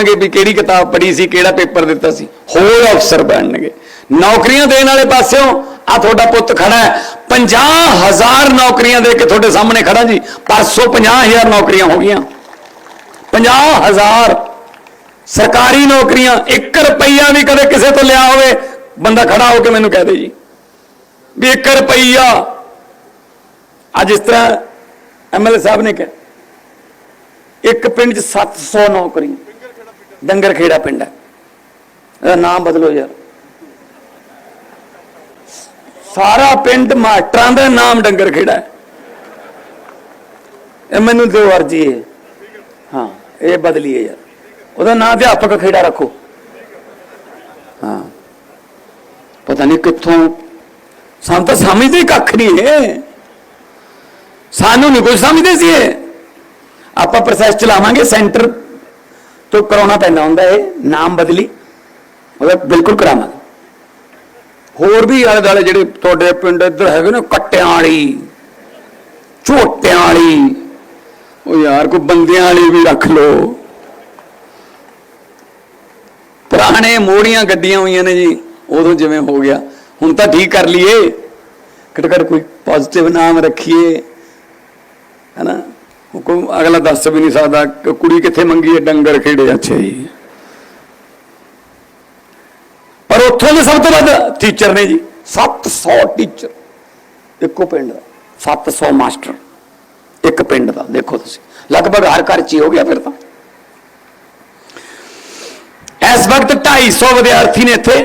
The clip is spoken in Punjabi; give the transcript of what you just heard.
ਬਣਨਗੇ ਵੀ ਕਿਹੜੀ ਕਿਤਾਬ ਪੜ੍ਹੀ ਸੀ, ਕਿਹੜਾ ਪੇਪਰ ਦਿੱਤਾ ਸੀ। ਹੋਰ ਅਫਸਰ ਬਣਨਗੇ। ਨੌਕਰੀਆਂ ਦੇਣ ਵਾਲੇ ਪਾਸਿਓਂ ਆ ਤੁਹਾਡਾ ਪੁੱਤ ਖੜਾ ਹੈ। 50000 ਨੌਕਰੀਆਂ ਦੇ ਕੇ ਤੁਹਾਡੇ ਸਾਹਮਣੇ ਖੜਾ ਜੀ। ਪਰਸੋਂ 50000 ਨੌਕਰੀਆਂ ਹੋ ਗਈਆਂ। 50000 ਸਰਕਾਰੀ ਨੌਕਰੀਆਂ 1 ਰੁਪਈਆ ਵੀ ਕਦੇ ਕਿਸੇ ਤੋਂ ਲਿਆ ਹੋਵੇ, ਬੰਦਾ ਖੜਾ ਹੋ ਕੇ ਮੈਨੂੰ ਕਹਿ ਦੇ ਜੀ। ਵੀ 1 ਰੁਪਈਆ। ਅੱਜ ਇਸ ਤਰ੍ਹਾਂ ਐਮਐਲਏ ਸਾਹਿਬ ਨੇ ਕਿਹਾ, ਇੱਕ ਪਿੰਡ 'ਚ 700 ਨੌਕਰੀਆਂ। ਡੰਗਰ ਖੇੜਾ ਪਿੰਡ ਹੈ। ਇਹਦਾ ਨਾਮ ਬਦਲੋ ਯਾਰ। ਸਾਰਾ ਪਿੰਡ ਮਾਸਟਰਾਂ ਦਾ ਨਾਮ ਡੰਗਰ ਖੇੜਾ ਹੈ। ਇਹ ਮੈਨੂੰ ਦਿਓ ਅਰਜੀ ਹੈ ਹਾਂ, ਇਹ ਬਦਲੀਏ ਯਾਰ। ਉਹਦਾ ਨਾਮ ਅਧਿਆਪਕ ਖੇੜਾ ਰੱਖੋ। ਹਾਂ। ਪਤਾ ਨਹੀਂ ਕਿੱਥੋਂ। ਸਾਨੂੰ ਤਾਂ ਸਮਝਦੇ ਕੱਖ ਨਹੀਂ ਹੈ ਸਾਨੂੰ ਨਹੀਂ ਕੁਝ ਸਮਝਦੇ ਸੀ ਇਹ। ਆਪਾਂ ਪ੍ਰੋਸੈਸ ਚਲਾਵਾਂਗੇ ਸੈਂਟਰ ਤੋਂ ਕਰਾਉਣਾ ਪੈਂਦਾ ਹੁੰਦਾ ਇਹ ਨਾਮ ਬਦਲੀ ਉਹਦਾ ਬਿਲਕੁਲ ਕਰਾਵਾਂਗੇ ਹੋਰ ਵੀ ਆਲੇ ਦਾਲੇ ਜਿਹੜੇ ਤੁਹਾਡੇ ਪਿੰਡ ਇੱਧਰ ਹੈਗੇ ਨੇ ਕੱਟਿਆਂ ਵਾਲੀ ਝੋਟਿਆਂ ਵਾਲੀ ਉਹ ਯਾਰ ਕੋਈ ਬੰਦਿਆਂ ਵਾਲੀ ਵੀ ਰੱਖ ਲਓ ਪੁਰਾਣੇ ਮੋੜੀਆਂ ਗੱਡੀਆਂ ਹੋਈਆਂ ਨੇ ਜੀ ਉਦੋਂ ਜਿਵੇਂ ਹੋ ਗਿਆ ਹੁਣ ਤਾਂ ਠੀਕ ਕਰ ਲਈਏ ਘੱਟ ਘੱਟ ਕੋਈ ਪੋਜ਼ਿਟਿਵ ਨਾਮ ਰੱਖੀਏ ਕੋਈ ਅਗਲਾ ਦੱਸ ਵੀ ਨਹੀਂ ਸਕਦਾ ਕਿ ਕੁੜੀ ਕਿੱਥੇ ਮੰਗੀ ਹੈ ਡੰਗਰ ਖੇੜੇ ਅੱਛਾ ਜੀ। ਪਰ ਉੱਥੋਂ ਦੇ ਸਭ ਤੋਂ ਵੱਧ ਟੀਚਰ ਨੇ ਜੀ। 700 ਟੀਚਰ ਇੱਕੋ ਪਿੰਡ ਦਾ 700 ਮਾਸਟਰ ਇੱਕ ਪਿੰਡ ਦਾ ਦੇਖੋ ਤੁਸੀਂ। ਲਗਭਗ ਹਰ ਘਰ ਚ ਹੀ ਹੋ ਗਿਆ ਫਿਰ ਤਾਂ। ਇਸ ਵਕਤ 250 ਵਿਦਿਆਰਥੀ ਨੇ ਇੱਥੇ।